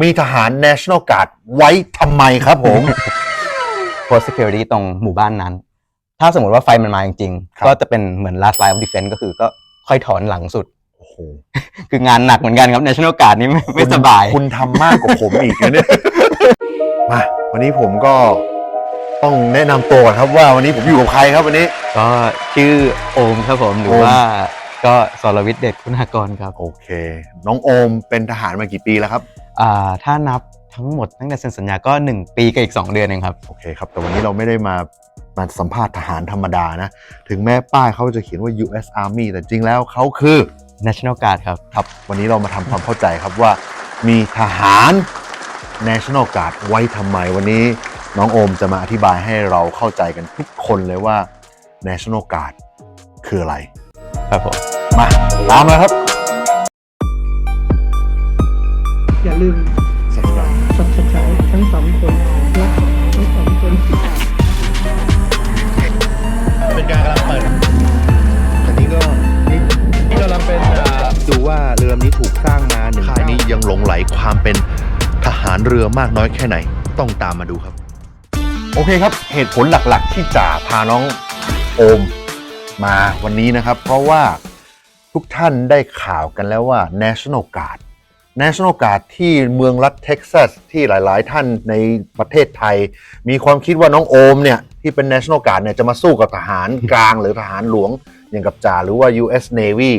มีทหาร National Guard ไว้ทำไมครับผม post security ตรงหมู่บ้านนั้น ถ้าสมมติว่าไฟมันมาจริงครับ ๆ ก็จะเป็นเหมือน last line of defense ก็คือก็ค่อยถอนหลังสุด โอ้โหคืองานหนักเหมือนกันครับ national guard นี่ไม่ไม่สบาย คุณทำมากกว่าผมอีกนะเนี่ย มา วันนี้ผมก็ต้องแนะนำตัวก่อนครับว่าวันนี้ผมอยู่กับใครครับวันนี้ ก็ชื่อโอมครับผม หรือโอม ว่าก็สรวิทย์เดชคุณากรครับ โอเค น้องโอมเป็นทหารมากี่ปีแล้วครับอ่า ถ้านับทั้งหมดตั้งแต่เซ็นสัญญาก็ 1 ปีกับอีก 2 เดือนเองครับ โอเคครับ แต่วันนี้เราไม่ได้มามาสัมภาษณ์ทหารธรรมดานะ ถึงแม้ป้ายเขาจะเขียนว่า U.S. Army แต่จริงแล้วเขาคือ national guard ครับครับ วันนี้เรามาทำความเข้าใจครับว่ามีทหาร National Guard ไว้ทำไม วันนี้น้องโอมจะมาอธิบายให้เราเข้าใจกันทุกคนเลยว่า National Guard คืออะไร ครับผม มาตามมาครับ อย่าลืม Subscribe subscribe ทั้งสองคนรักทั้งสองคน เป็นการกำลังเปิด อันนี้ก็นี่นี่กำลังเป็นอ่าดูว่าเรือลำนี้ถูกสร้างมาหนึ่งค่ายนี้ยังหลงไหลความเป็นทหารเรือมากน้อยแค่ไหน ต้องตามมาดูครับ โอเคครับ เหตุผลหลักๆ ที่จ่าพาน้องโอมมาวันนี้นะครับ เพราะว่าทุกท่านได้ข่าวกันแล้วว่า National Guard National Guard ที่เมืองรัฐเท็กซัสที่หลาย ๆ ท่านในประเทศไทย มีความคิดว่าน้องโอมเนี่ยที่เป็น National Guard เนี่ยจะมาสู้กับทหารกลางหรือทหารหลวง อย่างกับจ่าหรือว่า US Navy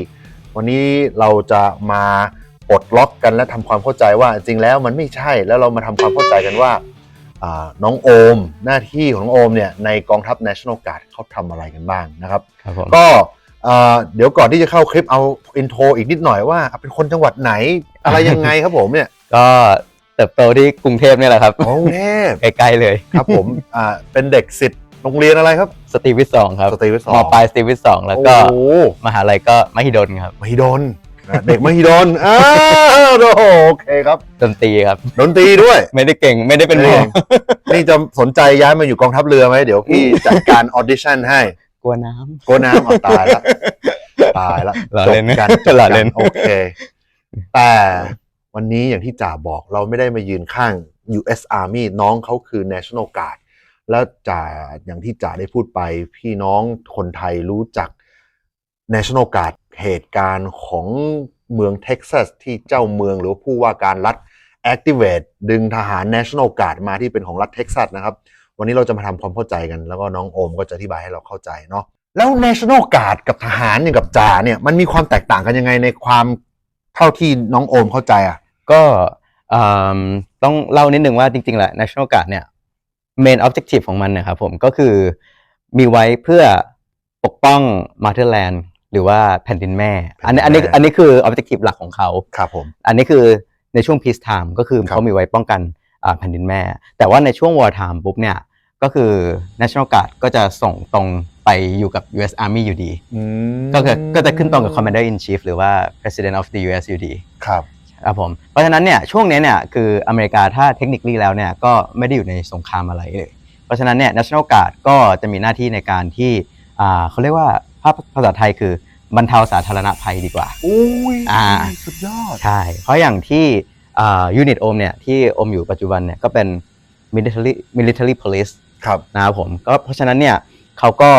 วันนี้เราจะมาปลดล็อกกันและทำความเข้าใจว่าจริงแล้วมันไม่ใช่แล้วเรามาทำความเข้าใจกันว่าอ่าน้องโอม หน้าที่ของน้องโอมเนี่ยในกองทัพ National Guard เขาทำอะไรกันบ้างนะครับครับผมก็เอ่อเดี๋ยวก่อนที่จะเข้าคลิปเอาอินโทรอีกนิดหน่อยว่าเป็นคนจังหวัดไหน อะไรยังไงครับผมเนี่ยก็เติบโตที่กรุงเทพเนี่ยแหละครับกรุงเทพใกล้ๆเลยครับผมอ่าเป็นเด็กสิทธิ์โรงเรียนอะไรครับ สตรีวิทย์สองครับสตรีวิทย์สองมปลายสตรีวิทย์สองแล้วก็โอ้โหมหาลัยก็มหิดลครับมหิดลนะเด็กมหิดลอ้าวโอ้โหโอเคครับดนตรีครับ ดนตรีด้วย ไม่ได้เก่งไม่ได้เป็นหมอนี่จะสนใจย้ายมาอยู่กองทัพเรือไหมเดี๋ยวพี่จัดการออดิชั่นให้กลัวน้โกน้ำเอาตายละตายละหล่อจบเล่นกันหล่อเล่นโอเค แต่วันนี้อย่างที่จ่าบอกเราไม่ได้มายืนข้าง US Army น้องเขาคือ National Guard แล้วจ่าอย่างที่จ่าได้พูดไป พี่น้องคนไทยรู้จัก National Guard เหตุการณ์ของเมืองเท็กซัสที่เจ้าเมืองหรือผู้ว่าการรัฐ Activate ดึงทหาร National Guard มาที่เป็นของรัฐเท็กซัสนะครับ วันนี้เราจะมาทำความเข้าใจกัน แล้วก็น้องโอมก็จะอธิบายให้เราเข้าใจเนาะแล้ว National Guard กับทหารอย่างกับจ่าเนี่ยมันมีความแตกต่างกันยังไงในความ เท่าที่น้องโอมเข้าใจอะำก็เอิ่มต้องเล่านิดนึงว่าจริงๆแหละ national guard เนี่ย main objective ของมันเนะครับผมก็คือมีไว้เพื่อปกป้อง motherland หรือว่าแผ่นดินแม่ อันนี้อันนี้แผ่นดินแม่ อันนี้คือ objective หลักของเขา ครับผม อันนี้คือในช่วง peace time ก็คือครับ เขามีไว้ป้องกันอ่าแผ่นดินแม่ แต่ว่าในช่วง war time ปุ๊บเนี่ย ก็คือ national guard ก็จะส่งตรง ไปอยู่กับ US army อยู่ดี ก็คือก็จะขึ้นตรงกับ commander in chief หรือว่า president of the US อยู่ดีครับครับผมเพราะฉะนั้นเนี่ยช่วงเนี้ยเนี่ยคืออเมริกาถ้าเทคนิคลีแล้วเนี่ยก็ไม่ได้อยู่ในสงครามอะไรเลย เพราะฉะนั้นเนี่ย national guard ก็จะมีหน้าที่ในการที่อ่าเขาเรียกว่าภาพภาษาไทยคือบรรเทาสาธารณภัยดีกว่าอุ้ยอ่าสุดยอด ใช่ เพราะอย่างที่ยูนิตโอมเนี่ยที่โอมอยู่ปัจจุบันเนี่ยก็เป็น military military police ครับนะครับผมก็เพราะฉะนั้นเนี่ย เขาก็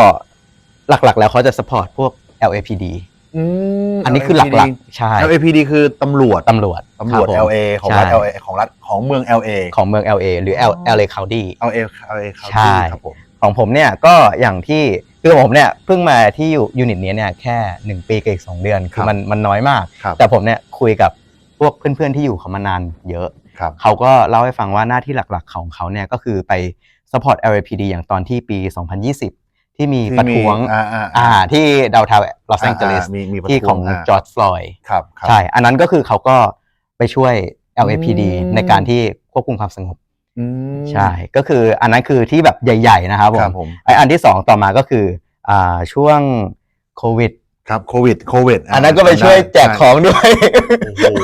หลักๆ แล้วเขาจะ support พวก LAPD อืมอันนี้คือหลักๆใช่ๆ LAPD คือตำรวจตำรวจตำรวจคบผม LA ของใช่รัฐ LA ของรัฐของเมือง LA ของเมือง LA หรือ L LA County LA LA ครับใช่ครับผมของผมเนี่ยก็อย่างที่คือผมเนี่ยเพิ่งมาที่ยูนิตนี้เนี่ยแค่1ปีกับอีก2เดือนคือมันมันน้อยมากครับแต่ผมเนี่ยคุยกับพวกเพื่อนๆที่อยู่เขามานานเยอะครับเขาก็เล่าให้ฟังว่าหน้าที่หลักๆของเขาเนี่ยก็คือไป support LAPD อย่างตอนที่ปี 2020 ที่มีประท้วงอ่าอ่าอ่าที่ดาวทาวลอสแองเจลิสมีมีประที่ท้วของาจอร์จฟลอยด์ครับครับใช่อันนั้นก็คือเขาก็ไปช่วย LAPD อืมในการที่ควบคุมความสงบอืมใช่ก็คืออันนั้นคือที่แบบใหญ่ ๆ นะครับผครับมผมไออันที่สองต่อมาก็คืออ่าช่วงโควิดครับโควิดโควิดอันนั้นก็ไปช่วยแจกของด้วยโอ้โห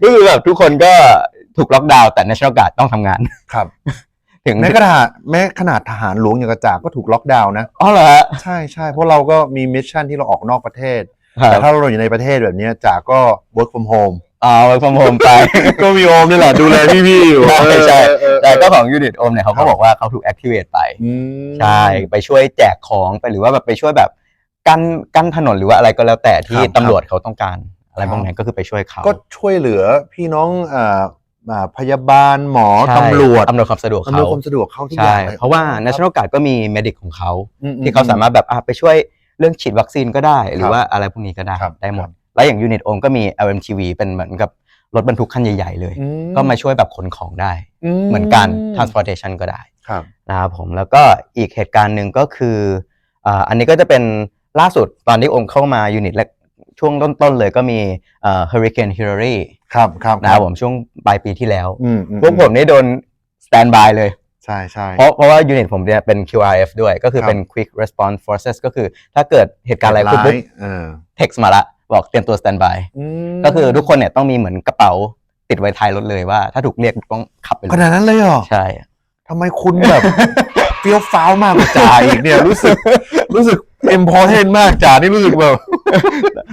ก็คือแบบทุกคนก็ถูกล็อกดาวน์แต่ National Guard ต้องทำงานครับ ถึงแม้กระทั่งแม้ขนาดทหารหลวงอย่างกระจากก็ถูกล็อกดาวน์นะ อ๋อเหรอฮะใช่ใช่เพราะเราก็มีมิชชั่นที่เราออกนอกประเทศครัแต่บถ้าเราอยู่ในประเทศแบบเนี้ยจากก็ work from home เอาไปพรมโฮมไป ก็มีโอมนี่แหละดูแลพี่ๆอยู่ใช่ใช่เออเออเออแต่ก็ของยูนิตโอมเนี่ยเขาก็บอกว่าเขาถูก activate ไปอืมใช่ ไปช่วยแจกของไปหรือว่าแบบไปช่วยแบบกั้นกั้นถนนหรือว่าอะไรก็แล้วแต่ที่ครับตำรวจเขาต้องการ อะไรครับบางอย่างก็คือไปช่วยเขา ก็ช่วยเหลือพี่น้อง อ่าอ่าพยาบาลหมอใช่ตำรวจอำนวยความสะดวกอำนวยเขาความสะดวกเขาทุกอใช่ย่างลย เพราะว่าครับ national guard ก็มี medic ของเขา อืมที่เขาสามารถแบบอะไปช่วยเรื่องฉีดวัคซีนก็ได้ หรืครัอบว่าอะไรพวกนี้ก็ได้ครับได้หมครัดบแล้วอย่างยูนิตโอมก็มี LMTV เป็นเหมือนกับรถบรรทุกคันใหญ่ๆเลย อืก็มาช่วยแบบขนของได้ เหมือนกัน transportation ก็ได้ครับ นะครับผมแล้วก็อีกเหตุการณ์หนึ่งก็คืออ่าอันนี้ก็จะเป็นล่าสุดตอนที่โอมเข้ามายูนิตแรก ช่วงต้นๆเลยก็มีเอ่อ Hurricane Hillary ครับครับนะครับผมช่วงปลายปีที่แล้วอืมอืพวกผมนี่โดน stand by เลย ใช่ใช่ เพราะเพราะว่ายูนิตผมเนี่ยเป็น QRF ด้วยก็คือครับเป็น Quick Response Forces ก็คือถ้าเกิดเหตุการณ์อะไรขึ้นปุ๊บเออ text มาละบอกเตรียมตัว stand by มก็คือทุกคนเนี่ยต้องมีเหมือนกระเป๋าติดไว้ท้ายรถเลยว่าถ้าถูกเรียกต้องขับไปเลขนายดนั้นเลยเหรอ ใช่ ทำไมคุณแบบเฟี้ยวฟ้าวมากกว่าจ่าอีกเนี่ย รู้สึกรู้สึกเอ็มพอเทนมากจ่านี่รู้สึกแบบ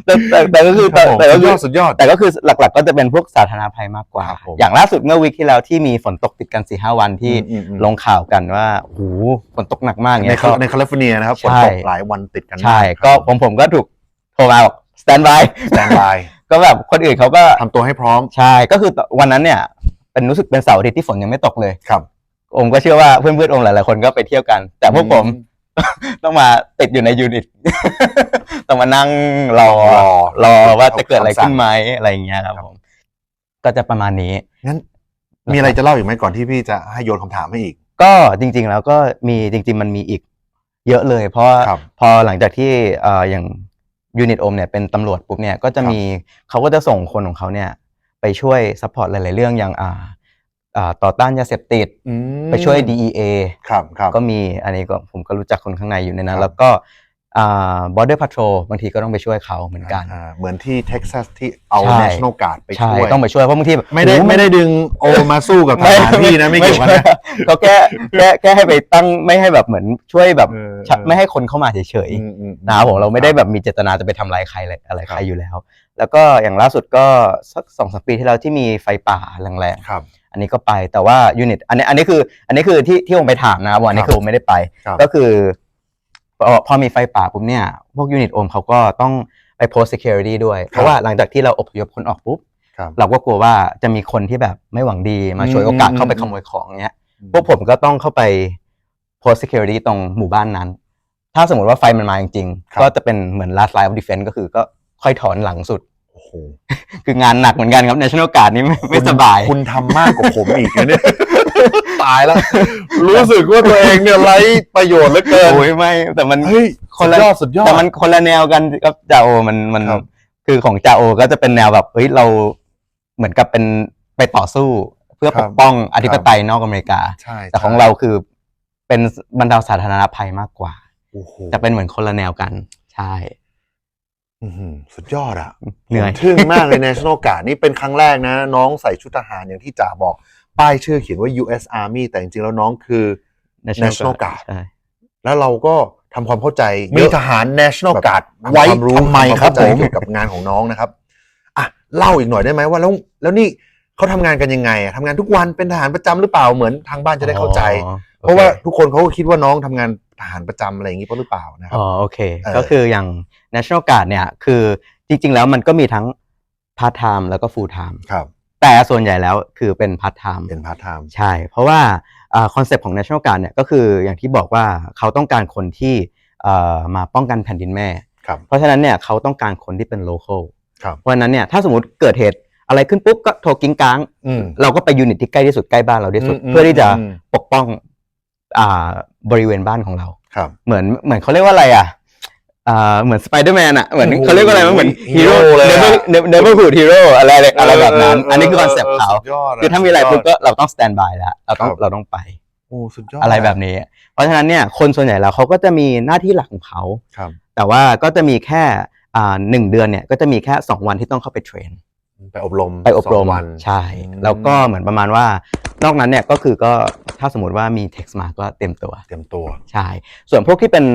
แต่แต่แต่ก็คือครัแต่บผมแต่ก็สุดยคืออดสุดยอด แต่ก็คือหลักๆ ก็จะเป็นพวกสาธารณภัยมากกว่า ครับผมอย่างล่าสุดเมื่อวีคที่แล้วที่มีฝนตกติดกัน4ีหวันที่อืมอืม ลงข่าวกันว่าโอ้โหฝนตกหนักมากในเงี้ยแคก็ ในแคลิฟอร์เนียนะครับฝนใช่ตกหลายวันติดกันใช่ก็ผมผมก็ถูกโทรมาบอก stand by สแตนบายก็แบบคนอื่นเขาก็ทำตัวให้พร้อม ใช่ก็คือวันนั้นเนี่ย เป็นรู้สึกเป็นเสาร์อาทิตย์ที่ฝนยังไม่ตกเลยครับ อมก็เชื่อว่าเพื่อนเพื่อนๆอมหลายๆคนก็ไปเที่ยวกัน แต่พวกผม ต้องมาติดอยู่ในยูนิต ต้องมานั่งรอรอรอว่าจะเกิดอะไรคำสั่ขึ้งนไหมอะไรอย่างเงี้ยครับผม ก็จะประมาณนี้งั้น มีอะไรจะเล่าอีกไหมก่อนที่พี่จะให้โยนคำถามให้อีก ก็จริง ๆ แล้วก็มีจริง ๆ มันมีอีก เยอะเลย เพราะว่าครับพอหลังจากที่เอ่ออย่างยูนิตโอมเนี่ยเป็นตำรวจปุ๊บเนี่ยก็จะมีเขาก็จะส่งคนของเขาเนี่ย ไปช่วยซัพพอร์ตหลาย ๆ เรื่องอย่างอ่าอ่า ต่อต้านยาเสพติดอืมไปช่วย DEA ครับครับก็มีอันนี้ก็ผมก็รู้จักคนข้างในอยู่ในนั้ครันบแล้วก็อ่า border patrol บางทีก็ต้องไปช่วยเขาเหมือนกัน อ่าเหมือนที่เท็กซัสที่เอา ใช่ national guard ไปใช่ช่วย ต้องไปช่วยเพราะบางทีแบบไม่ได้โอ้โหไม่ได้ดึงโอมาสู้กับทหารพี่นะไม่เกี่ยวกันนะก็แค่แค่แค่ให้ไปตั้งไม่ให้แบบเหมือนช่วยแบบเออชักไม่ให้คนเข้ามาเฉยอืมอืม ๆนะครับผมเราไม่ได้แบบมีเจตนาจะไปทำร้ายใครอะไรอะไรครับใครอยู่แล้ว แล้วก็อย่างล่าสุดก็สักสองสามปีที่แล้วที่มีไฟป่าแรงๆครับอันนี้ก็ไปแต่ว่ายูนิตอันนี้อันนี้คืออันนี้คือที่ที่ผมไปถามนะครับวันนี้ครับคือผมไม่ได้ไป ครับ ก็คือ พอพอมีไฟป่าปุ๊บเนี่ย พวกยูนิตโอมเขาก็ต้องไป post security ด้วย เพราะว่าหลังจากที่เราอพยพคนออกปุ๊บครับเราก็กลัวว่าจะมีคนที่แบบไม่หวังดีมาฉวยโอกาสเข้าไปขโมยของเนี้ย พวกผมก็ต้องเข้าไป post security ตรงหมู่บ้านนั้น ถ้าสมมติว่าไฟมันมาจริงครับๆก็จะเป็นเหมือน last line of defense ก็คือก็ค่อยถอนหลังสุดโอ้โหคืองานหนักเหมือนกันครับ national guard นี่ไม่ไม่สบาย คุณทำมากกว่าผมอีกนะเนี่ย ตายแล้ว รู้สึกว่าตัวเองเนี่ยไร้ประโยชน์เหลือเกินโอ้ยไม่ แต่มันเฮ้ยคสุนดละยอดสุดยอดแต่มันคนละแนวกันกับจาโอมันมันครับคือของจาโอก็จะเป็นแนวแบบเฮ้ยเราเหมือนกับเป็นไปต่อสู้เพื่อครัปบกป้องอธิปไตยนอกอเมริกาใช่แต่ของเราคือเป็นบรรเทาสาธารณภัยมากกว่าโอ้โหจะเป็นเหมือนคนละแนวกัน ใช่อื้อหือสุดยอดอะเหนื่อยผมทึ่งมากเลย National Guard นี่เป็นครั้งแรกนะ น้องใส่ชุดทหารอย่างที่จ่าบอก ป้ายชื่อเขียนว่า U.S. Army แต่จริงๆแล้วน้องคือ National Guard ใช่แล้วเราก็ทำความเข้าใจมีเยอะทหาร National แบบ Guard ทำไว้ความรู้ทำไมครับทำวาผเข้าใจมเกี่ยวกับงานของน้องนะครับอะเล่าอีกหน่อยได้ไหมว่าแล้วแล้วนี่เขาทำงานกันยังไงอะทำงานทุกวันเป็นทหารประจำหรือเปล่าเหมือนทางบ้านจะได้เข้าใจอ๋อเพราะว่าโอคทุกคนเขาก็คิดว่าน้องทำงานทหารประจำอะไรอย่างนี้เพราะหรือเปล่านะครับอ๋อโอเคเออก็คืออย่าง national guard เนี่ยคือจริง ๆ แล้วมันก็มีทั้ง part time แล้วก็ full time ครับ แต่ส่วนใหญ่แล้วคือเป็น part time เป็นพาร์ทไทม์ใช่ เพราะว่าคอนเซปต์ของ national guard เนี่ยก็คืออย่างที่บอกว่าเขาต้องการคนที่เอ่อมาป้องกันแผ่นดินแม่ครับเพราะฉะนั้นเนี่ยเขาต้องการคนที่เป็น local ครับเพราะฉะนั้นเนี่ยถ้าสมมติเกิดเหตุอะไรขึ้นปุ๊บก็โทรกิ้งก้างอืมเราก็ไปยูนิตที่ใกล้ที่สุดใกล้บ้านเราที่สุดอืมอืมเพื่อที่จะอืมปกป้องอ่าบริเวณบ้านของเราครับเหมือนเหมือนเขาเรียกว่าอะไรอะ อ่าเหมือนสไปเดอร์แมนอะเหมือนโอ้โหเขาเรียกว่าอะไรวะเหมือนฮีฮีโร่โร่เลยอะเนเวอร์ฮูดฮีโร่อะไรอะไรแบบนั้นเอันนี้คือคอนเซปต์เขาสุดยอดะคือถ้ามีอะไรสุดยปุ๊บก็เราต้องสแตนบายแล้วเราต้องครับ เราต้องไป โอ้สุดยอดอะไรแบบนี้ เพราะฉะนั้นเนี่ยคนส่วนใหญ่แล้วเขาก็จะมีหน้าที่หลักของเขา ครับแต่ว่าก็จะมีแค่อ่าหนึ่งเดือนเนี่ยก็จะมีแค่ 2 วันที่ต้องเข้าไปเทรน ไปอบรมไปอบรมสงวัน ใช่ อืม แล้วก็เหมือนประมาณว่านอกนั้นเนี่ยก็คือก็ถ้าสมมติว่ามี text มาก็เต็มตัว เตรียมตัว ใช่ ส่วนพวกที่เป็น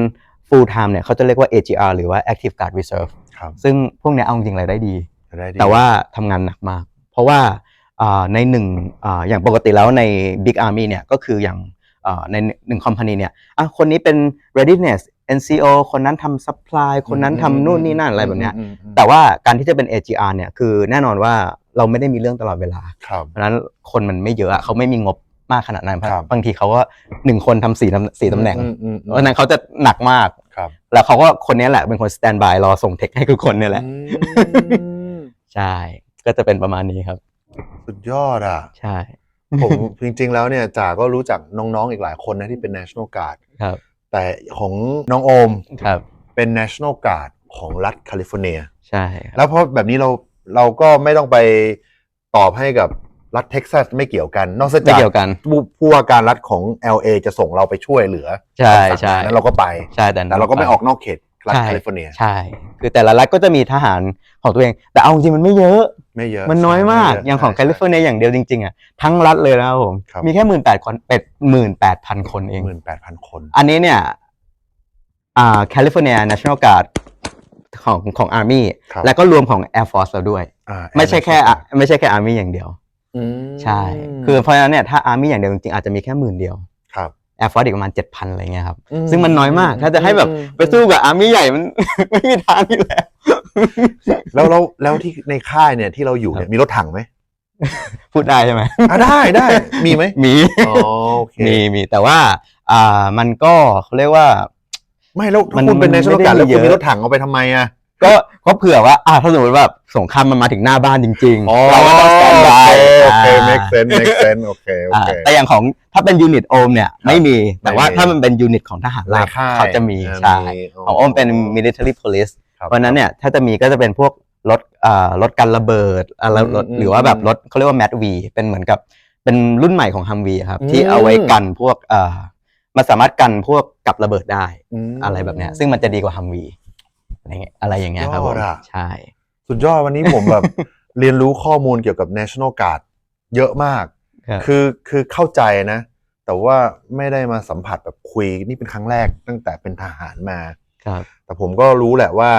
full time เนี่ยเขาจะเรียกว่า AGR หรือว่า active guard reserve ครับซึ่งพวกเนี้ยเอาจริงๆรายได้ดีได้ดีแต่ว่าทำงานหนักมาก เพราะว่าอ่าในหนึ่งอ่าอย่างปกติแล้วใน Big Army เนี่ยก็คืออย่างอ่าในหนึ่งคอมพานีเนี่ยอะคนนี้เป็น readiness NCO คนนั้นทำ supply คนนั้นทำนู่นนี่นั่นอะไรแบบเนี้ยอืมอืมแต่ว่าการที่จะเป็น AGR เนี่ยคือแน่นอนว่าเราไม่ได้มีเรื่องตลอดเวลา ครับ เพราะฉะนั้นคนมันไม่เยอะอะเขาไม่มีงบมากขนาดนั้นครับ บางทีเขาก็หนึ่งคนทำสี่ตำสี่ตำแหน่ง อืมอืมเพอืมราะฉะนั้นเขาจะหนักมาก ครับ แล้วเขาก็คนนี้แหละเป็นคนสแตนบายรอส่งเทคให้ทุกคนเนี่ยแหละอืมใช่ก็จะเป็นประมาณนี้ครับ สุดยอดอะ ใช่ ผมจริงๆแล้วเนี่ยจ่าก็รู้จักน้องๆอีกหลายคนนะที่เป็น National Guard ครับ แต่ของน้องโอมครับ เป็น National Guard ของรัฐแคลิฟอร์เนีย ใช่ครับแล้วเพราะแบบนี้เราเราก็ไม่ต้องไปตอบให้กับ รัฐเท็กซัสไม่เกี่ยวกัน นอกไม่จากเกี่ยวกัน ผู้ผู้ว่าการรัฐของ LA จะส่งเราไปช่วยเหลือใช่คำสั่งใช่ นั้นเราก็ไปใช่แต่แต่เราก็ไม่ออกนอกเขตรัฐใช่แคลิฟอร์เนีย ใช่ คือแต่ละรัฐก็จะมีทหารของตัวเอง แต่เอาจริงๆมันไม่เยอะ ไม่เยอะมันน้อยมากใช่อย่างของใช่แคลิฟอร์เนียอย่างเดียวจริงๆอะทั้งรัฐเลยนะครับผมครับมีแค่หมื่นแปดคนเป็ดหมื่นแปดพันคนเองหมื่นแปดพันคน อันนี้เนี่ย อ่าแคลิฟอร์เนีย National Guard ของของ Army ครับแล้วก็รวมของ Air Force เราด้วยอ่าไม่ใช่แค่อะไม่ใช่แค่ Army อย่างเดียว อืมใช่ คือเพราะฉะนั้นเนี่ยถ้า Army อย่างเดียวจริงๆอาจจะมีแค่หมื่นเดียวครับ Air Force อีกประมาณ7,000อะไรเงี้ยครับ อืมซึ่งมันน้อยมาก ถ้าจะให้แบบอืม ไปสู้กับ Army ใหญ่มัน ไม่มีทางอยู่แล้ว แล้วแล้วแล้วที่ในค่ายเนี่ยที่เราอยู่เนี่ยมีรถถังไหมพูดได้ใช่ไหมอะได้ได้มีไหมมี อ๋อโอเคมีมีแต่ว่า อ่ามันก็เขาเรียกว่า ไม่แล้วมันคุณเป็นมัน national ไม่ได้ guard แล้วมีคุณเยอะ มีรถถังเอาไปทำไมอะ ก็ก็เผื่อว่าอ่าถ้าสมมติแบบสงครามมันมาถึงหน้าบ้านจริงอ๋อๆเราก็ต้องสแตนบายโอเค make sense make sense โอเค โออ่าเค แต่อย่างของถ้าเป็นยูนิตโอมเนี่ยไม่มีแต่ว่าไม่มี ถ้ามันเป็นยูนิตของทหารราบในค่ายเขาจะมีอ่าใช่มีอ๋อของโอมเป็น military police ครับ เพราะฉะนั้นเนี่ยถ้าจะมีก็จะเป็นพวกรถอ่ารถกันระเบิดอ่ารถรถอืมหรือว่าแบบรถเขาเรียกว่าแมดวีเป็นเหมือนกับเป็นรุ่นใหม่ของฮัมวีครับ อืม ที่เอาไว้กันพวกอ่ามันสามารถกันพวกกับระเบิดได้มอะไรแบบเนี้ยซึ่งมันจะดีกว่าฮัมวี อะไรเงี้ยอะไรอย่างเงี้ยครับผยอมดอะใช่ สุดยอดวันนี้ผมแบบเรียนรู้ข้อมูลเกี่ยวกับ national guard เยอะมากครับคือคือเข้าใจนะ แต่ว่าไม่ได้มาสัมผัสแบบคุยนี่เป็นครั้งแรกตั้งแต่เป็นทหารมาครับแต่ผมก็รู้แหละว่า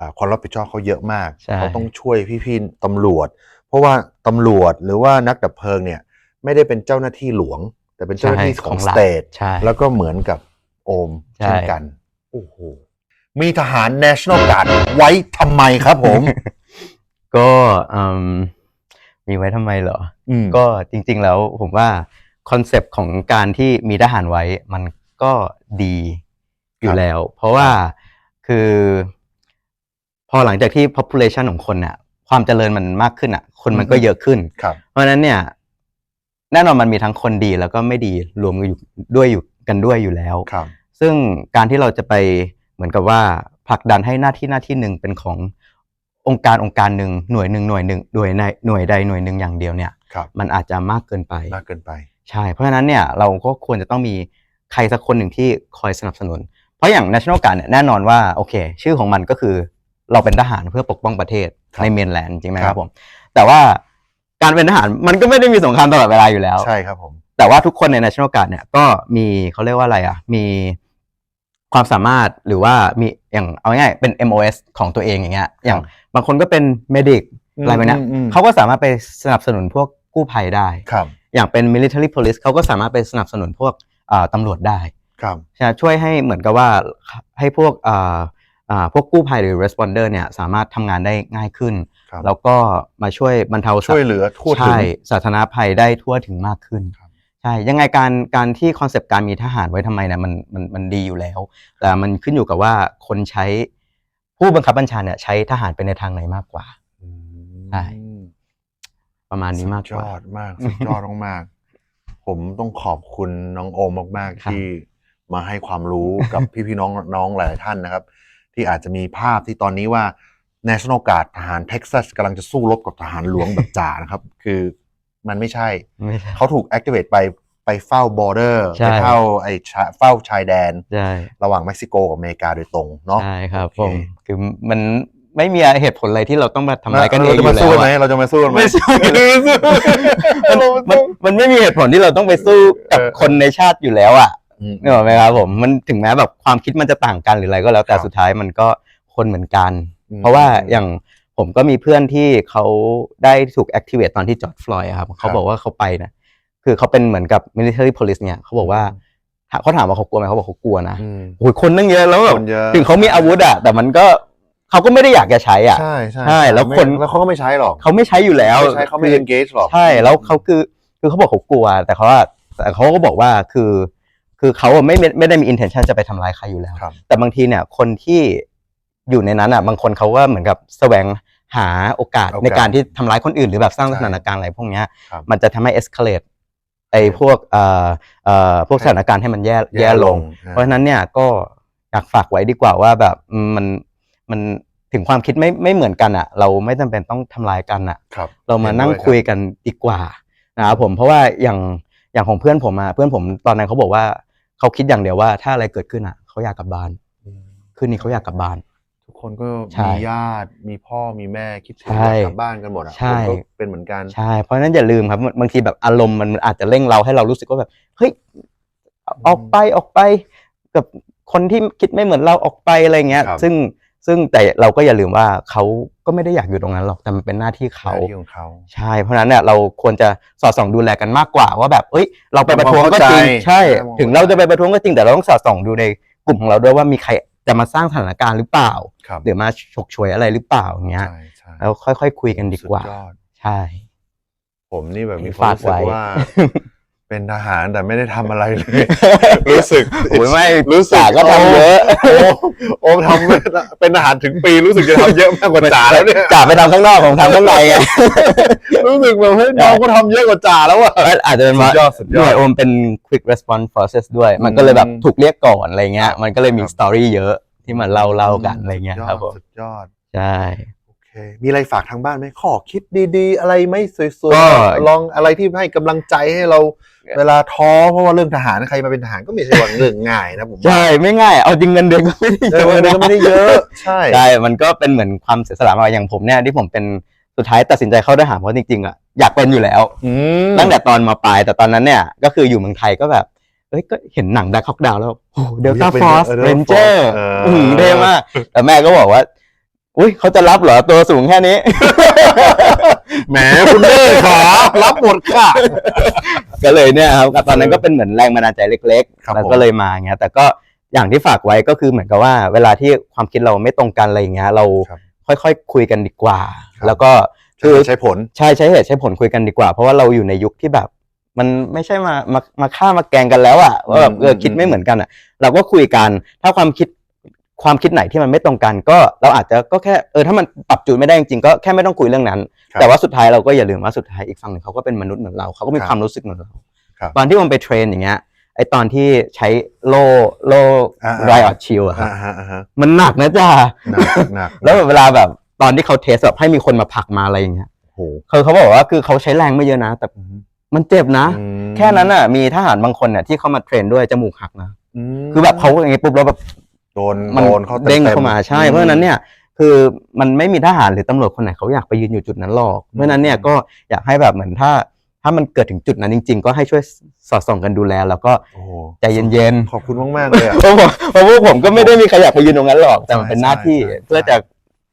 อ่าความรับผิดชอบเขาเยอะมากใช่เขาต้องช่วยพี่ๆตำรวจ เพราะว่าตำรวจหรือว่านักดับเพลิงเนี่ยไม่ได้เป็นเจ้าหน้าที่หลวง แต่เป็นเจ้าหน้าที่ของสรัฐเตทใช่แล้วก็เหมือนกับโอมใช่เช่นกัน โอ้โห มีทหาร National Guard ไว้ทำไมครับผม ก็อืมมีไว้ทำไมเหรอ อืมก็จริง ๆ แล้วผมว่าคอนเซปต์ของการที่มีทหารไว้มันก็ดีอยู่แล้ว เพราะว่าคือ พอหลังจากที่ population ของคนเนี่ยความเจริญมันมากขึ้นอะ คนมันก็เยอะขึ้น ครับ เพราะฉะนั้นเนี่ยแน่นอนมันมีทั้งคนดีแล้วก็ไม่ดีรวมกันอยู่ด้วยอยู่กันด้วยอยู่แล้ว ครับ ซึ่งการที่เราจะไป เหมือนกับว่าผลักดันให้หน้าที่หน้าที่หนึ่งเป็นขององค์การองค์การหนึ่งหน่วยหนึ่งหน่วยหนึ่งหน่วยในหน่วยใดหน่วยหนึ่งอย่างเดียวเนี่ย ครับมันอาจจะมากเกินไป มากเกินไป ใช่ เพราะฉะนั้นเนี่ยเราก็ควรจะต้องมีใครสักคนหนึ่งที่คอยสนับสนุน เพราะอย่าง National Guard เนี่ยแน่นอนว่าโอเค ชื่อของมันก็คือเราเป็นทหารเพื่อปกป้องประเทศครับในเมนแลนด์จริงไหมคครัรับบ ผมแต่ว่าการเป็นทหารมันก็ไม่ได้มีสงครามตลอดเวลาอยู่แล้ว ใช่ครับผม แต่ว่าทุกคนใน National Guard เนี่ยก็มีเขาเรียกว่าอะไรอะมี ความสามารถหรือว่ามีอย่างเอาง่ายๆเป็น MOS ของตัวเองอย่างเงี้ยอย่างบางคนก็เป็น medic อืมอะไรแบบเนี้ยอืมอืม เขาก็สามารถไปสนับสนุนพวกกู้ภัยได้ ครับอย่างเป็น military police เขาก็สามารถไปสนับสนุนพวกอ่าตำรวจได้ครับ ใช่ไหมช่วยให้เหมือนกับว่าให้พวกอ่าอ่าพวกกู้ภัยหรือ responder เนี่ยสามารถทำงานได้ง่ายขึ้น ครับ แล้วก็มาช่วยบรรเทาสาช่วยเหลือทั่วถึง ใช่สาธารณภัยได้ทั่วถึงมากขึ้นครับ ใช่ยังไงการการที่คอนเซปต์การมีทหารไว้ทำไมเนี่ยมันมันมันดีอยู่แล้ว แต่มันขึ้นอยู่กับว่าคนใช้ผู้บังคับบัญชาเนี่ยใช้ทหารไปในทางไหนมากกว่าอืมใช่ประมาณนี้มากกว่าสุดยอดมากสุดยอดมากๆผมต้องขอบคุณน้องโอมมากๆครับที่มาให้ความรู้กับพี่ๆน้องน้องหลายๆท่านนะครับ ที่อาจจะมีภาพที่ตอนนี้ว่า National Guard ทหารเท็กซัสกำลังจะสู้รบกับทหารหลวงแบบจ่านะครับ คือ มันไม่ใช่ ไม่ใช่ เขาถูก activate ไปไปเฝ้า border ใช่ ไปเฝ้าไอ้ชาเฝ้าชายแดน ใช่ระหว่างเม็กซิโกกับอเมริกาโดยตรงเนาะ ใช่ครับโอเค ผมคือมันไม่มีเหตุผลอะไรที่เราต้องมาทำร้ายกันเองเราอจะมายู่แล้สู้วไหมอะเราจะมาสู้กันไหม ไม่สู้เรามันมันไม่มีเหตุผลที่เราต้องไปสู้กับเออ คนในชาติอยู่แล้วอะ อืม นึกออกไหมครับผมมันถึงแม้แบบความคิดมันจะต่างกันหรืออะไรก็แล้วแต่ครับสุดท้ายมันก็คนเหมือนกัน อืมเพราะว่าอย่าง ผมก็มีเพื่อนที่เขาได้ถูก activate ตอนที่จอร์ดฟลอยด์อะครับเขาบอกว่าเขาไปนะคือเขาเป็นเหมือนกับ military police เนี่ยเขาบอกว่าเขาถามว่าเขากลัวไหมเขาบอกเขากลัวนะอืม โอ้ยคนนั่งเยอะแล้วแบบคนเยอะ ถึงเขามีอาวุธอะแต่มันก็เขาก็ไม่ได้อยากจะใช้อะ ใช่ใช่ใช่แล้วไม่คนแล้วเขาก็ไม่ใช้หรอกเขาไม่ใช้อยู่แล้วไม่ใช้เขาไม่ คือ engage หรอก ใช่แล้วเขาคือคือเขาบอกเขากลัว แต่เขาว่าแต่เขาก็บอกว่าคือ คือเขาอะไม่ไม่ไม่ได้มี intention จะไปทำร้ายใครอยู่แล้ว ครับ แต่บางทีเนี่ยคนที่อยู่ในนั้นอะ บางคนเขาก็เหมือนกับแสวง หาโอกาสโอกาสในการที่ทำร้ายคนอื่น หรือแบบสร้างใช่สถานการณ์อะไรพวกเนี้ยครับ มันจะทำให้ escalate ไอ้พวกเอ่อเอ่อพวกสถานการณ์ให้มันแย่แย่ลง เพราะฉะนั้นเนี่ยก็อยากฝากไว้ดีกว่าว่าแบบอืมมันมันถึงความคิดไม่ไม่เหมือนกันอะเราไม่จำเป็นต้องทำลายกันอะครับ เรามานั่งเห็นด้วยคุยกันดีกว่านะครับผมเพราะว่าอย่างอย่างของเพื่อนผมอะเพื่อนผมตอนนั้นเขาบอกว่าเขาคิดอย่างเดียวว่าถ้าอะไรเกิดขึ้นอะเขาอยากกลับบ้านอืมคืนนี้เขาอยากกลับบ้านทุก คนก็ใช่มีญาติมีพ่อมีแม่คิดถึงใช่อยากกลับบ้านกันหมดอะใช่ ผมก็เป็นเหมือนกัน ใช่ เพราะฉะนั้นอย่าลืมครับบางทีแบบอารมณ์มันอาจจะเร่งเราให้เรารู้สึกว่าแบบเฮ้ยออกไปออกไป กับคนที่คิดไม่เหมือนเราออกไปอะไรเงี้ย ครับ ซึ่งซึ่งแต่เราก็อย่าลืมว่าเขาก็ไม่ได้อยากอยู่ตรงนั้นหรอกแต่มันเป็นหน้าที่เขาหน้าที่ของเขา ใช่ เพราะฉะนั้นเนี่ยเราควรจะสอดส่องดูแลกันมากกว่าว่าแบบ เอ้ย เราไปประท้วงก็จริงทำความเข้าใจใช่ทำความเข้าใจ ถึงเราจะไปประท้วงก็จริงแต่เราต้องสอดส่องดูในกลุ่มของเราด้วยว่ามีใคร จะมาสร้างสถานการณ์หรือเปล่า ครับหรือมาฉกฉวยอะไรหรือเปล่าอย่างเงี้ย ใช่ใช่แล้วค่อยๆคุยกันดีกว่า สุยอดใช่ ผมนี่แบบมีความรู้สึฝากกไว้ว่า เป็นทหารแต่ไม่ได้ทำอะไรเลย รู้สึกโอ้ยไม่รู้สึกจ่าก็ทำเยอะโอ้โอ้ทำไม่เป็นทหารถึงปีรู้สึกจะทำเยอะมากกว่าจ่าแล้วเนี่ยจ่าไปทำข้างนอกผมทำข้างในไงรู้สึกแบบเฮ้ยน้องก็ทำเยอะกว่าจ่าแล้วอะอาจจะเป็นว่าสุดยอดสุดหยน่อวยดโอมเป็น quick response forces ด้วย มันก็เลยแบบอืมถูกเรียกก่อนอะไรเงี้ยครับมันก็เลยมีครับสตอรี่เยอะที่มาเล่าเล่ากันอะไรเงี้ยสุดครับผมสุดยอด ใช่โอเค มีอะไรฝากทางบ้านไหมข้อคิดดีๆ อะไรไม่สวยก็ ๆลองอะไรที่ให้กำลังใจให้เราเวลาท้อเพราะว่าเรื่องทหารใครมาเป็นทหารก็ไม่ใช่ว่าเรื่องง่ายนะผมว่าใช่ไม่ง่าย เอาจริงเงินเดือนก็ไม่ได้เอเยออะมันนะก็ไม่ได้เยอะ ใช่ ใช่ มันก็เป็นเหมือนความเสียสละมาอย่างผมเนี่ยที่ผมเป็นสุดท้ายตัดสินใจเข้าทหารเพราะจริงๆอะอยากเป็นอยู่แล้ว อืมตั้งแต่ตอนมาปลายแต่ตอนนั้นเนี่ยก็คืออยู่เมืองไทยก็แบบเอ้ยก็เห็นหนังดักฮอกดาวแล้วโอ้เดลต้าฟอร์สเรนเจอร์เท่มากแต่แม่ก็บอกว่า อุ้ยเขาจะรับเหรอตัวสูงแค่นี้ แหมคุณแม่ขารับหมดค่ะ ก็เลยเนี่ยครับตอนนั้นก็เป็นเหมือนแรงบันดาลใจเล็กครับๆ แล้วผมก็เลยมาอย่างเงี้ยแต่ก็อย่างที่ฝากไว้ก็คือเหมือนกับว่า เวลาที่ความคิดเราไม่ตรงกันอะไรอย่างเงี้ยเราครับค่อยๆคุยกันดีกว่า ครับ แล้วก็คืคืออใช้ผล ใช่ใช้เหตุใช้ผลคุยกันดีกว่า เพราะว่าเราอยู่ในยุคที่แบบ มันไม่ใช่มามามาฆ่ามาแกล้งกันแล้วอะว่าแบบเอออืมคิดไม่เหมือนกันอะเราก็คุยกัน ถ้าความคิด ความคิดไหนที่มันไม่ตรงกัน ก็เราอาจจะก็แค่เออถ้ามันปรับจูนไม่ได้จริงๆก็แค่ไม่ต้องคุยเรื่องนั้น ครับแต่ว่าสุดท้ายเราก็อย่าลืมว่าสุดท้ายอีกฝั่งหนึ่งเขาก็เป็นมนุษย์เหมือนเราเขาก็มีครับความรู้สึกเหมือนเราครับ ตอนที่ผมไปเทรนอย่างเงี้ยไอตอนที่ใช้โล่โล่อ่าๆไรออดชิลอะครับอ่าฮะอ่าฮะมันหนักนะจ๊ะหนักหนักแล้วเวลาแบบตอนที่เขาเทสแบบให้มีคนมาผลักมาอะไรอย่างเงี้ยโอ้โหคือเขาบอกว่าคือเขาใช้แรงไม่เยอะนะ แต่มันเจ็บนะมแค่นั้นน่ะมีทหารบางคนเนี่ยที่เขามาเทรนด้วยจมูกหักนะ มคือแบบเขาอย่างงี้ปุ๊บแล้วแบบ โดนมันโดนเขาต็ๆเด้งเข้ามาใช่ เพราะฉะนั้นเนี่ยคือมันไม่มีทหารหรือตำรวจคนไหนเขาอยากไปยืนอยู่จุดนั้นหรอกเพราะฉะนั้นเนี่ยก็อยากให้แบบเหมือนถ้าถ้ามันเกิดถึงจุดนั้นจริง ๆ ก็ให้ช่วยสอดส่องกันดูแล แล้วก็โอ้โหใจเย็นๆขอบคุณมากๆเลยอะเพราะผมเพราะพวกผมก็ไม่ได้มีใครอยากไปยืนตรงนั้นหรอกแต่มันเป็นหน้าที่ใช่ใช่เพื่อจะ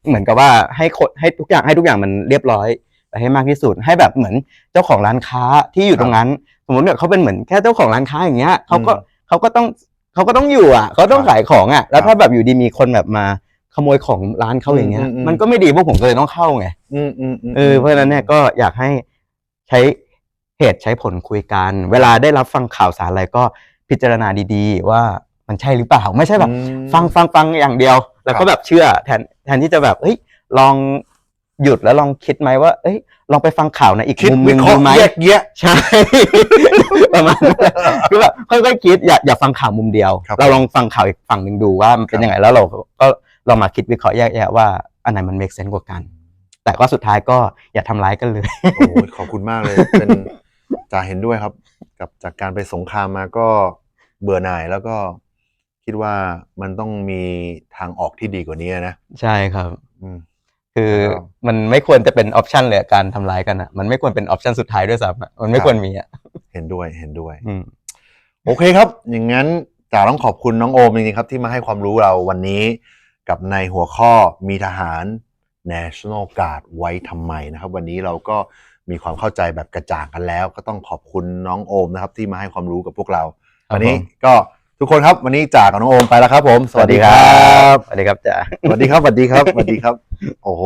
เหมือนกับว่าให้คนให้ทุกอย่างให้ทุกอย่างมันเรียบร้อยไปให้มากที่สุด ให้แบบเหมือนเจ้าของร้านค้าที่อยู่ตรงนั้น สมมติแบบเขาเป็นเหมือนแค่เจ้าของร้านค้าอย่างเงี้ยเขาก็เขาก็ต้อง เขาก็ต้องอยู่อะเขาต้องขายของอะ แล้วถ้าแบบอยู่ดีมีคนแบบมาขโมยของร้านเขาอย่างเงี้ย มันก็ไม่ดีพวกผมก็เลยต้องเข้าไงอืมอืมมเออเพราะฉะนั้นเนี่ยก็อยากให้ใช้เหตุใช้ผลคุยกัน เวลาได้รับฟังข่าวสารอะไรก็พิจารณาดีๆ ว่ามันใช่หรือเปล่าไม่ใช่แบบอืมฟังฟังฟังอย่างเดียว แล้วครัก็บแบบเชื่อแทนแทนที่จะแบบเฮ้ยลอง หยุดแล้วลองคิดไหมว่า เอ้ย ลองไปฟังข่าวในอีกคิดมุมหวินึ่งเคราะดูห์ไหมแยกแยะ ใช่ ประมาณนั้นคือแบบค่อยๆคิดอย่าอย่าฟังข่าวมุมเดียว ครับเราลองฟังข่าวอีกฝั่งหนึ่งดูว่ามันเป็ครันบยังไงแล้วเราก็ลองมาคิดวิเคราะห์แยกแยะว่าอันไหนมัน make sense กว่ากัน แต่ก็สุดท้ายก็อย่าทำร้ายกันเลย โอ้ยขอบคุณมากเลย เป็นจ่าเห็นด้วยครับ กับจากการไปสงครามมาก็เบื่อหน่ายแล้วก็คิดว่ามันต้องมีทางออกที่ดีกว่านี้นะ ใช่ครับ อืม คือครับมันไม่ควรจะเป็นออปชันเลยอะการทำร้ายกันอะมันไม่ควรเป็นออปชันสุดท้ายด้วยซ้ำอะมันไม่ครับควรมีอะเห็นด้วยเห็นด้วยอืมโอเคครับ อย่างนั้นจ่าต้องขอบคุณน้องโอมจริงๆครับที่มาให้ความรู้เราวันนี้กับในหัวข้อมีทหาร National Guard ไว้ทำไมนะครับ วันนี้เราก็มีความเข้าใจแบบกระจ่างกันแล้ว ก็ต้องขอบคุณน้องโอมนะครับ ที่มาให้ความรู้กับพวกเราครับวันนี้ผมก็ทุกคนครับวันนี้จากกับน้องโอมไปแล้วครับผม สวัสดีครับ สวัสดีครับจ๋าสวัสดีครับสวัสดีครับสวัสดีครับโอ้โห